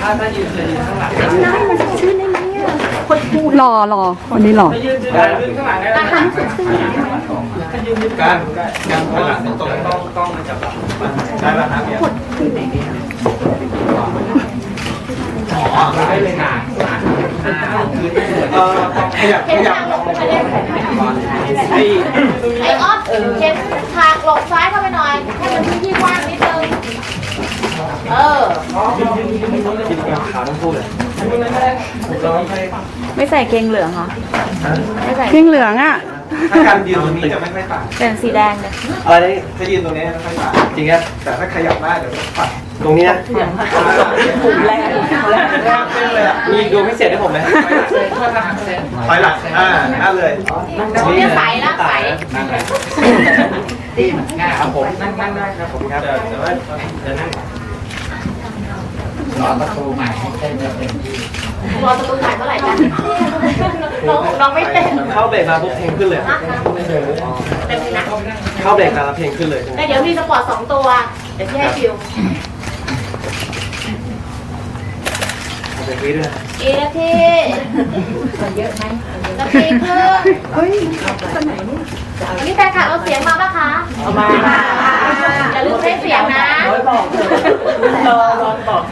ถ้าถ้ายืนจะยืนข้างหลังน้ำมันสดชื่นได้ไหมอะคนพูดรอรอวันนี้รอถ้ายืนจะยืนข้างหลังได้ไหมทำสดชื่นได้ไหมถ้ายืนยืนการการข้างหลังตรงต้องต้องมาจับหลังได้ป่ะครับเนี่ยอ๋อได้เลยค่ะเออขยับขยับไอ้ไอ้ออฟเข็นฉากหลบซ้ายเข้าไปหน่อย ให้มันพื้นที่ว่างนิดนึง เออ กินกับขาทั้งคู่เลยเราไม่ไม่ใส่เกงเหลืองเหรอ ไม่ใส่เพียงเหลืองอะ ถ้าการยืนตรงนี้จะไม่ค่อยต่างเป็นสีแดงเลยอะไรนี่ถ้ายืนตรงนี้ไม่ค่อยต่างจริงครับแต่ถ้าขยับได้เดี๋ยวต้องปัดตรงนี้นะผมแรงมีดวงพิเศษให้ผมไหมถอยหลังอ่านั่นเลยเนี่ยใสนะใสนั่งเลยง่ายครับผมนั่งนั่งได้ครับผมครับแต่ว่าจะนั่ง รอประตูใหม่เมื่อไหร่กันน้องน้องไม่เต้นเข้าเบรกมาปุ๊บเพลงขึ้นเลยนะเต็มเลยนะเข้าเบรกมาแล้วเพลงขึ้นเลยใช่ไหมแล้วเดี๋ยวมีสปอร์ตสองตัว เดี๋ยวพี่ให้ฟิวเอาเพลงนี้ด้วยอีนาทีเยอะไหมนาทีครึ่งเฮ้ยคนไหนนี่นี่แฟนคลับเอาเสียงมาปะคะเอามาอย่าลืมใช้เสียงนะ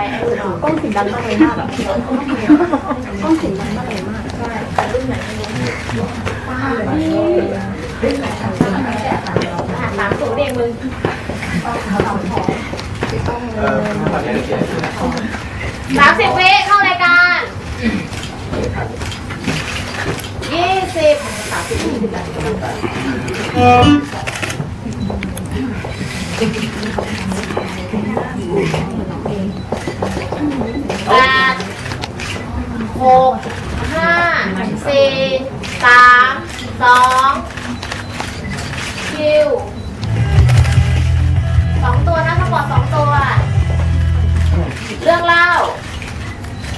รกล้องสีดำมากเลยมากแบบกล้องสีดำมากเลยมากใช่รุ่นไหนไม่รู้ป้าเลยสามสูงเองมึงเออตอนนี้เดี๋ยวสามสิบวิเข้ารายการยี่สิบ แปดหกห้าสี่สามสองคิวสองตัวนะทั้งหมดสองตัว เรื่องเล่า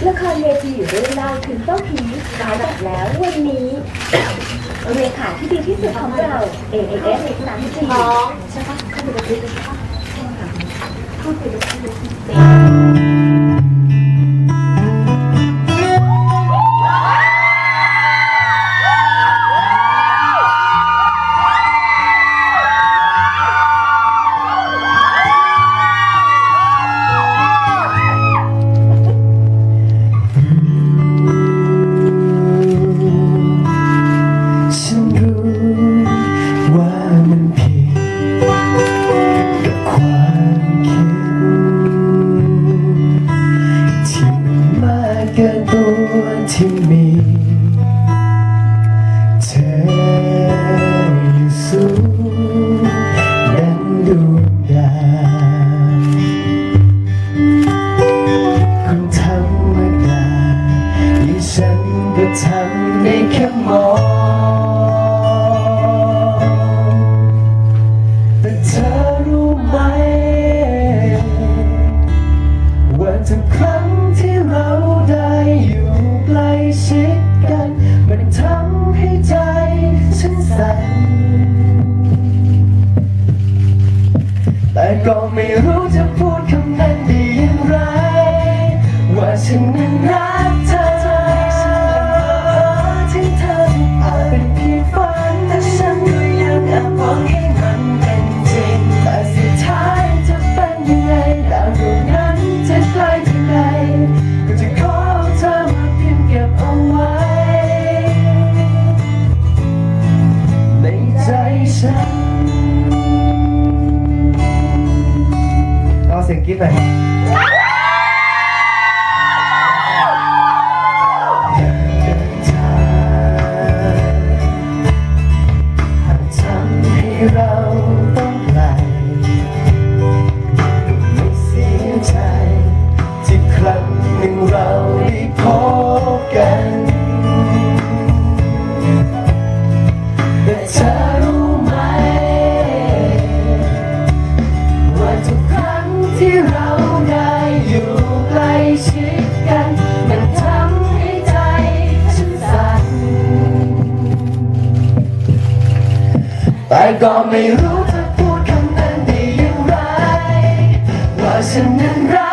ละครเวทีเรื่องเล่าถึงเจ้าผีฉายแบบแล้ววันนี้ เรียนขาที่ดีที่สุดของเรา AAS สามจีท้อง ใช่ปะเข้าไปดูใช่ปะเข้าไปดูฉัำ ก็ไม่รู้จะพูดคำนั้นได้อย่างไรว่าฉันนั้นรัก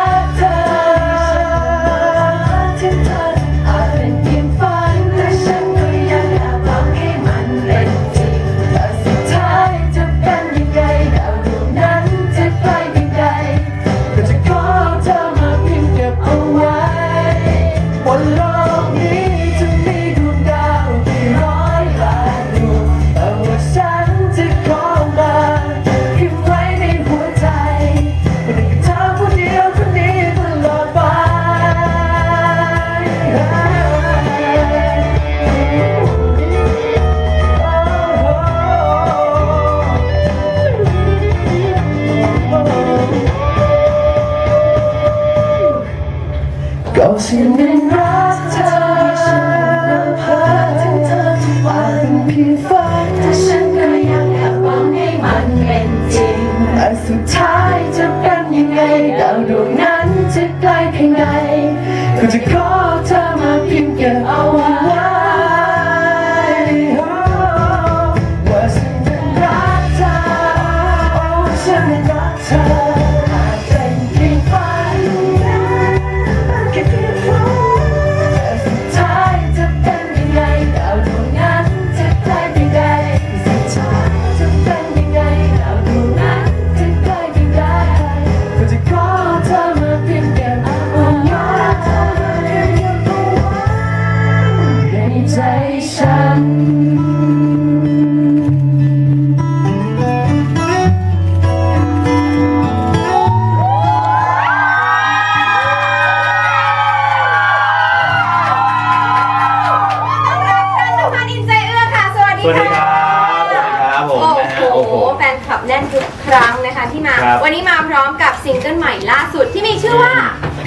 สวัสดีสวัสดีคค่ะรับสวัสดีครับผมโอ้นะฮะโห โอ้โหแฟนคลับแน่นทุกครั้งนะคะที่มา ครับ วันนี้มาพร้อมกับซิงเกิลใหม่ล่าสุดที่มีชื่อว่า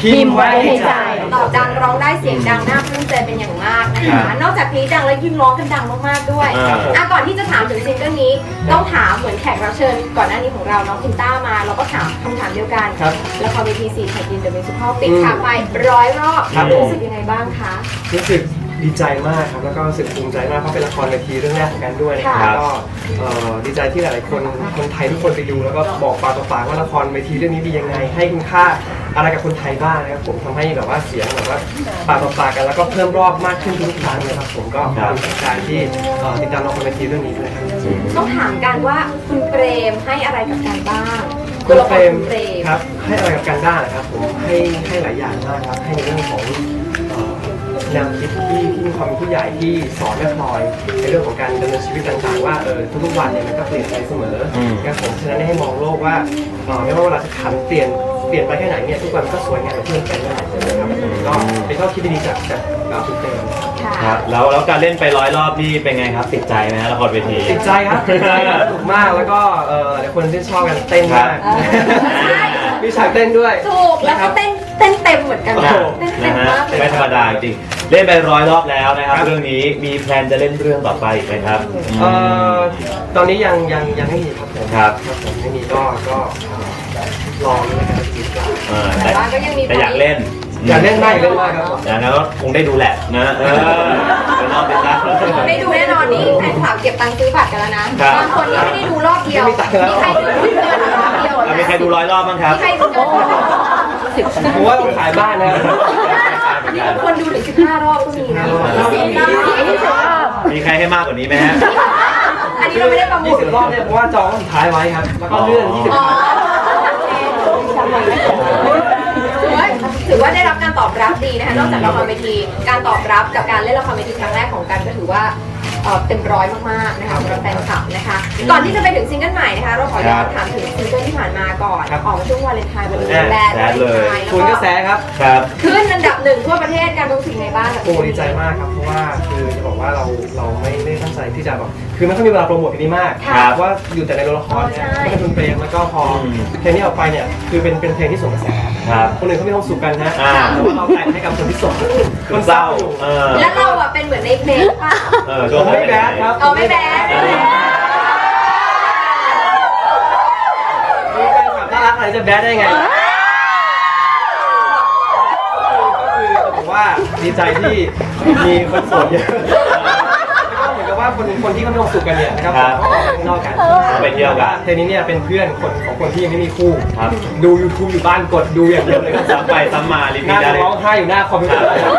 พิมพ์ไว้ให้ใจ ตอบดังร้องได้เสียงดังน่าปลื้มใจเป็นอย่างมากนะครัคะ บนอกจากนี้ดังแล้วยิ่งร้องกันดังมากๆด้วยอ่าอะก่อนที่จะถามถึงซิงเกิลนี้ ต้องถามเหมือนแขกรับเชิญ ก่อนหน้านี้ของเราน้องคุณต้ามา เราก็ถามคำถามเดียวกันครับ ละครเวทีสี่แผ่นดินเดอะมิวสิคปิดอืมฉากไปร้อยรอบครับผม รู้สึกยังไงบ้างคะ รู้สึก ดีใจมากครับแล้วก็รู้สึกภูมิใจมากเพราะเป็นละครเวทีเรื่องแรกของกันด้วยนะคค่ะรับก็เอ่อดีใจที่หลายๆคนคนไทยทุกคนไปดูแล้วก็บอกปากต่อปากว่าละครเวทีเรื่องนี้ดียังไง ให้คุณค่าอะไรกับคนไทยบ้างนะครับผมทำให้แบบว่าเสียงแบบว่าปากต่อปากกันแล้วก็เพิ่มรอบมากขึ้นทุกๆครั้งนะครับผมก็ขอบคุณการที่เอ่อติดตามละครเวทีเรื่องนี้ด้วยนะครับ ต้องถามกันว่าคุณเปรมให้อะไรกับกันบ้างคุณเฟรมคุณเปรม ครับให้อะไรกับการได้นะครับผมให้ให้หลายอย่างมากครับให้ในเรื่องของเอ่อแนวคิดที่ที่มีความเป็นผู้ใหญ่ที่สอนแม่พลอยในเรื่องของการดำเนินชีวิตต่างๆ ว่าเออทุกๆวันเนี่ยมันก็เปลี่ยนไปเสมออมนะครับผมฉะนั้นให้มองโลกว่าเอ่อไม่ว่าเวลาจะขันเปลี่ยนเปลี่ยนไปแค่ไหนเนี่ยทุกวันก็สวยงามเพื่อนกันนะครับก็เป็นข้อคิดดีๆจากจากเอ่อคุณเฟรมค่ะครับแล้วแล้วการเล่นไปร้อยรอบนี่เป็นไงครับ ติดใจไหมฮะละครเวที ติดใจครับติดใจครับสนุกมากแล้วก็เออหลายคนที่ชอบกันเต้นมากครับ มีฉากเต้นด้วยถูกแล้วก็เต้นเต้นเต็มเหมือนกันโอ้นะโห เต้นเต็นะมฮะมากเลยไม่ธรรมดาจริง เล่นไปร้อยรอบแล้วนะครับครับ เรื่องนี้มีแพลนจะเล่นเรื่องต่อไปอีกไหมครับ เอ่อตอนนี้ยังยังยังไม่มีครับผมครับ ครับผมไม่มีก็ก็ลองในการติดตามเออแต่แต่ว่าก็ยังมี แต่อยากเล่นอยากเล่นมากอยากเล่นมากครับผม อย่างนั้นก็คงได้ดูแหละนะเออไปรอบเป็นรักไม่ดูแน่นอนนี่แฟนคลับเก็บตังค์ซื้อบัตรกันแล้วนะครับ บางคนนี่ไม่ได้ดูรอบเดียวไม่มีตังค์แล้วมีใครดูเดือนละรอบเดียวเรามีใครดูร้อยรอบบ้างครับมีใครดูเดือนละรอบผมว่าต้องขายบ้านนะครับ นี่บางคนดูถึง15รอบก็มีนะ20รอบมีใครให้มากกว่านี้ไหมฮะอันนี้เราไม่ได้ประมูยี่ลสิบรอบเนี่ยเพราะว่าจองสุดท้ายไว้ครับ แล้วก็เลื่อนยี่สิบอ๋อถือว่าได้รับการตอบรับดีนะคะนอกจากละครเวที การตอบรับกับการเล่นละครเวทีครั้งแรกของกันก็ถือว่า เอ่อเต็มร้อยมากๆนะคะสำหรับแฟนคลับนะคะ ก่อนที่จะไปถึงซิงเกิลใหม่นะคะ เราขอย้อนถามถึงซิงเกิลที่ผ่านมาก่อนออกมาช่วงวาเลนไทน์วันนี้แบดวาเลนไทน์คุณกระแสครับ ครับ ขึ้นอันดับหนึ่งทั่วประเทศการรู้สึกไงบ้างกับโอ้ดีใจมากครับเพราะว่าคือจะบอกว่าเราเราไม่ได้ตั้งใจที่จะแบบคือไม่ค่อยมีเวลาโปรโมทเพลงนี้มากครับเพราะว่าอยู่แต่ในโรงละครเนี่ยไม่ได้คุณเพลงแล้วก็พออม เพลงนี้ออกไปเนี่ยคือเป็นเป็นเพลงที่ส่งกระแสครับ คนอื่นเขามีความสุขกันนะอ่า แต่ว่าเราแต่งให้กับคนที่โสดคนเศร้าเออ แล้วเราอะเป็นเหมือนในเพลงป่ะ เออผมไม่แบดครับเอาไม่แบดมีแฟนคลับน่ารักอะไรจะแบดได้ไงก็คือจะบอกว่าดีใจที่มีคนโสดเยอะแล้วก็เหมือนกับว่าว่าคนคนที่เขามีความสุขกันเนี่ยนะครับครับเขาออกไปข้างนอกกันไปเที่ยวกันเพลงนี้เนี่ยเป็นเพื่อนคนของคนที่ยังไม่มีคู่ ครับ ดู YouTube อยู่บ้านกดดูอย่างเดียวเลยครับซ้ำไปซ้ำมารีพีนั่ทงได้เลย ร้องไห้อยู่หน้าคอมพิวเตอร์เลยครับ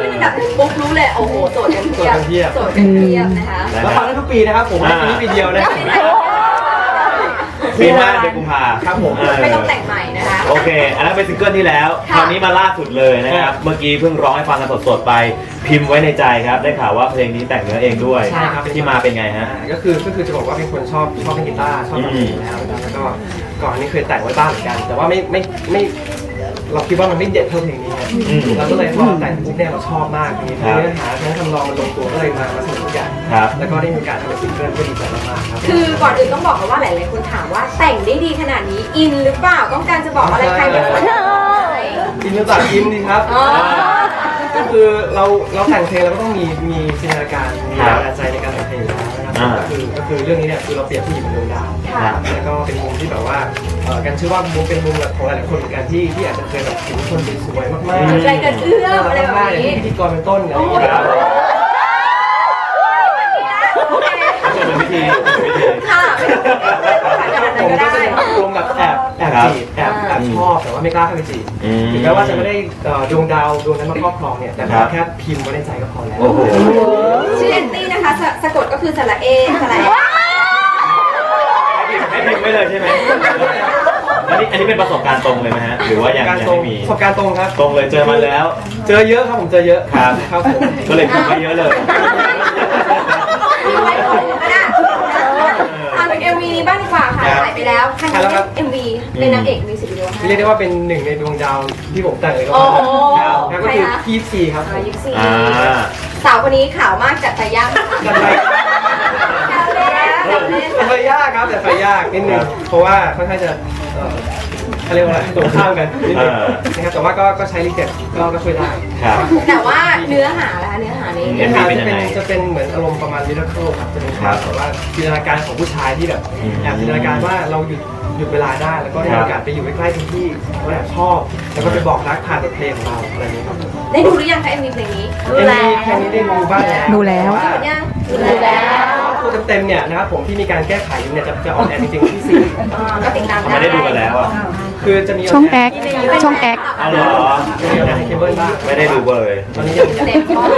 ขึ้นอันดับหนึ่งปุ๊บรู้เลยโอ้โหโสดกันเพียบโสดกันเพียบโสดกันเพียบนะคะแล้วฟังได้ทุกปีนะครับผมไม่ปีนี้ปีเดียวนะปีหน้าเดือนกุมภาครับผมเออไม่ต้องแต่งใหม่นะคะโอเค อันนั้นเป็นซิงเกิลที่แล้วค่ะคราวนี้มาล่าสุดเลยนะครับ เมื่อกี้เพิ่งร้องให้ฟังกันสดๆไป พิมพ์ไว้ในใจครับ ได้ข่าวว่าเพลงนี้แต่งเนื้อเองด้วยใช่ครับที่มาเป็นไงฮะอ่าก็คือก็คือจะบอกว่าเป็นคนชอบชอบเล่นกีตาร์ชอบทำเพลงอยู่แล้วนะครับแล้วก็ก่อนนี้เคยแต่งไว้บ้างเหมือนกัน แต่ว่าไม่ไม่ไม่ เราคิดว่ามันไม่เด็ดเท่าเพลงนี้ครับอืมเราก็เลยพอแต่งปุ๊บเนี่ยเราชอบมากทีนี้ครับเนื้อหาทั้งคำร้องมันลงตัวก็เลยมามาสนุกทุกอย่างครับแล้วก็ได้มีโอกาสทำเป็นซิงเกิลก็ดีใจมากๆครับคือก่อนอื่นต้องบอกกันว่าหลายๆคนถามว่าแต่งได้ดีขนาดนี้อินหรือเปล่าต้องการจะบอกอะไรใครเป็นคนทำอินเนอร์จากอินดีครับอ๋อก็คือเราเราแต่งเพลงเราก็ต้องมีมีจินตนาการมีคแรรับงบันดาลใจในการแต่งเพลง อยู่แล้วนะครับอ่า ก็คือก็คือเรื่องนี้เนี่ยคือเราเปรียบผู้หญิงเป็นดวงดาว ค่ะ แล้วก็เป็นมุมที่แบบว่าเอ่อกันเชื่อว่ามุมเป็นมุมแบบของหลายๆคนเหมือนกันที่ที่อาจจะเคยแบบเห็นคนสวยๆมากๆใจกันเอื้อมอะไรแบบนี้ย่างพิธีกรเป็นต้นอะไรอย่างเงี้ยครับเป็นวิธีเป็นวิธี ค่ะไม่ต้องขนาดนั้นผมก็ก็ได้จะรวมกับแอบแอบครับจีบแอบแอบชอบแต่ว่าไม่กล้าเข้าไปจีบอืมถึงแม้ว่าจะไม่ได้เอ่อดวงดาวดวงนั้นมาครอบครองเนี่ยแต่ครับแค่พิมพ์ไว้ในใจก็พอแล้ว โอ้โหชื่อแอนตี้ นะคะสะสะกดก็คือสระเอสระเอให้พิมพ์ไว้เลยใช่ไหมอันนี้อันนี้เป็นประสบการณ์ตรงเลยไหมฮะ หรือว่ายังการยังตรงไม่มี ประสบการณ์ตรงครับ ตรงเลยเจอมาแล้ว เจอเยอะครับผมเจอเยอะครับ ครับผมก็เลยพิมพ์ไว้เยอะเลย เอาไว้ก่อนก็ได้เอาถึง MV นี้บ้างดีกว่าค่ะครับถ่ายไปแล้วครั้งนี้เล่น MV เป็นนางเอกมิวสิกวิดีโอให้ เรียกได้ว่าเป็นหนึ่งในดวงดาวที่ผมแต่งเลยก็โอ้ว่าโหครับก็คือใครคะพีซีครับอายุสี่อ่า สาวคนนี้ขาวมากจัดไฟย่างจัดไปแต่ไฟยากครับแต่ไฟยากนิดนึงเพราะว่าค่อนข้างจะเอ่อเขาเรียกว่าอะไรตรงข้ามกันนิดนึงเออนะครับแต่ว่าก็ก็ใช้ลิเกตก็ก็ช่วยได้ครับ แต่ว่าเนื้อหาละเนื้อหานี้อืมเนื้อหาเป็นจะยังเป็นไงจะเป็นเหมือนอารมณ์ประมาณมิราเคิลครับจะเป็นครับแบบว่าจินตนาการของผู้ชายที่แบบอืมแอบจินตนาการว่าเราหยุด หยุดเวลาได้แล้วก็ได้ครับมีโอกาสไปอยู่ใกล้ๆคนที่เราแอบชอบแล้วก็ไปบอกรักผ่านบทเพลงของเราอะไรอย่างนี้ครับได้ดูหรือยังคะ MV เพลงนี้เอ็มวีแค่นี้ได้ดูบ้างแล้ว ดูแล้วต่าดูยังดูแล้ว พูดเต็มๆเนี่ยนะครับผมที่มีการแก้ไขอยู่เนี่ยจะจะออนแอร์จริงๆวันที่สี่อ่าก็ติดตามทำไมได้ดูกันแล้วอะคือจะมีช่องแอคช่องแอคเอาเหรอจะมีออนแอร์ในเคเบิลบ้างไม่ได้ดูเลยตอนนี้ยังเต็มพร้อม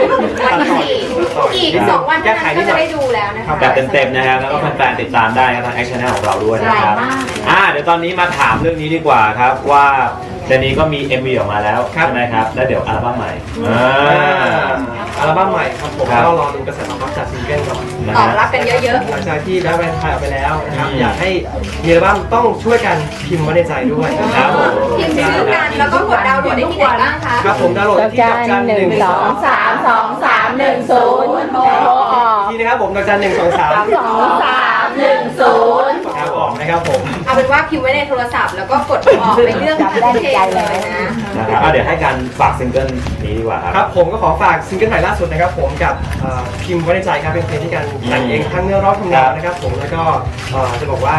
วันที่สี่อีกสองวันเท่านั้นก็จะได้ดูแล้วนะคะแบบเต็มๆนะครับแล้วก็แฟนๆติดตามได้ครับทางแอคชั่นของเราด้วยนะครับใช่มากอ่าเดี๋ยวตอนนี้มาถามเรื่องนี้ดีกว่าครับว่า เดือนนี้ก็มี MV ออกมาแล้วครับ ใช่ไหมครับ แล้วเดี๋ยวอัลบั้มใหม่อ่าอัลบั้มใหม่ครับผมครับก็รอดูกระแสตอบรับจากซิงเกิลก่อน นะตอบฮะ รับกันเยอะหลังจากที่ได้แวนไทยออกไปแล้วนะครับ อืม อยากให้มีอัลบั้มต้องช่วยกันพิมพ์ไว้ในใจด้วยครับผมๆพิมพ์ชื่อกันแล้วก็กดดาวน์โหลดได้ที่ไหนบ้างคะครับผมดาวน์โหลดได้ที่ดอกจันหนึ่งสองสามสองสามหนึ่งศูนย์โทรออกทีนะครับผมดอกจันหนึ่งสองสามสองสามหนึ่งศูนย์ครับออก นะครับผม เอาเป็นว่าพิมพ์ไว้ในโทรศัพท์แล้วก็กดออกไปเลือกเพลงเลยนะ นะครับอะเดี๋ยวให้การฝากซิงเกิลนี้ดีกว่าครับครับผมก็ขอฝากซิงเกิลใหม่ล่าสุดนะครับผมกับเอ่อพิมพ์ไว้ในใจครับเป็นเพลงที่การแต่งเองทั้งเนื้อร้องทำนองนะครับผมแล้วก็เอ่อจะบอกว่า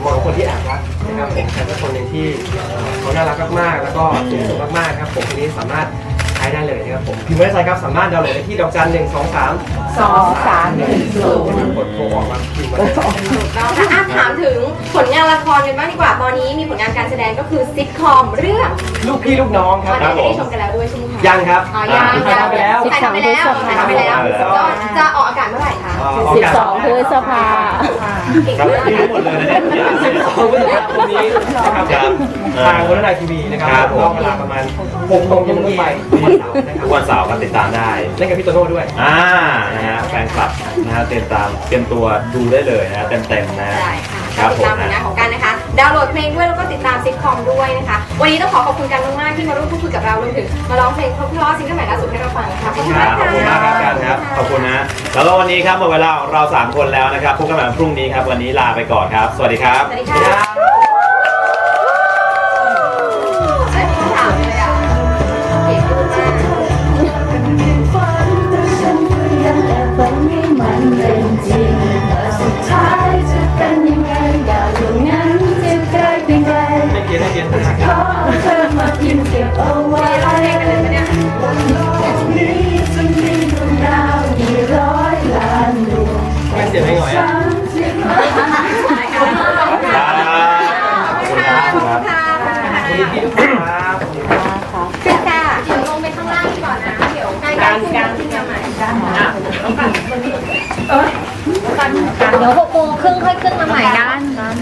เหมองคนที่แอบรักนะครับผมแต่เป็นคนหนึ่งที่เอ่อเขาน่ารักมากๆแล้วก็สูงส่งมากๆครับผมทีนี้สามารถใช้ได้เลยนะครับผมพิมพ์ไว้ในใจครับสามารถดาวน์โหลดได้ที่ดอกจันหนึ่งสองสามสองสามหนึ่งศูนย์กดโทรออกมาพิมพ์ไว้ในใจถูกต้องค่ะอะถามถึงผลงานละครกันบ้างดีกว่า ตอนนี้มีผลงานการแสดงก็คือซิทคอมเรื่องลูกพี่ลูกน้องคตรัอบนนี้ได้ชมกันแล้วด้วยใช่ไหมคะยังครับอ๋อยังถ่ายทำไปแล้วถ่ายทำไปแล้วถ่ายทำไปแล้วจะจะออกอากาศเมื่อไหร่คะเอ่อออกสิบอากาศสองพฤษภาเก่งครับมากนี่รู้หมดเลยนะเนี่ยสิบสองพฤษภาคมนี้นะครับครับทางวันนายทีวีนะคครัรับบผม รอบเวลาประมาณ6โมงเย็นเป็นต้นไปทุกวันเสาร์นะครับทุกวันเสาร์ครับติดตามได้ เล่นกับพี่โตโน่ด้วย อ่า นะฮะแฟนคลับนะฮะเตรียมตามเตรียมตัวดูได้เลยนะฮะเต็มๆนะฮะ ได้ค่ะครับติดผมตามผลนะ งานของกันนะคะ ดาวน์โหลดเพลงด้วยแล้วก็ติดตามซิทคอมด้วยนะคะ วันนี้ต้องขอขอบคุณกันมากๆที่มาร่วมพูดคุยกับเรารวมถึงมาร้องเพลงเพราะๆซิงเกิลใหม่ล่าสุดให้เราฟังนะคะขอบคุณครัมาบกขอบคุณมากครับกันครับ ขอบคุณนะ แล้วก็วันนี้ครับหมดเวลาของเรา 3 คนแล้วนะครับพบกันใหม่วันพรุ่งนี้ครับ วันนี้ลาไปก่อนครับ สวัสดีครับ สวัสดีค่ะ เดี๋ยวหกโมงครึ่งค่อยขึ้นมาใหม่นะ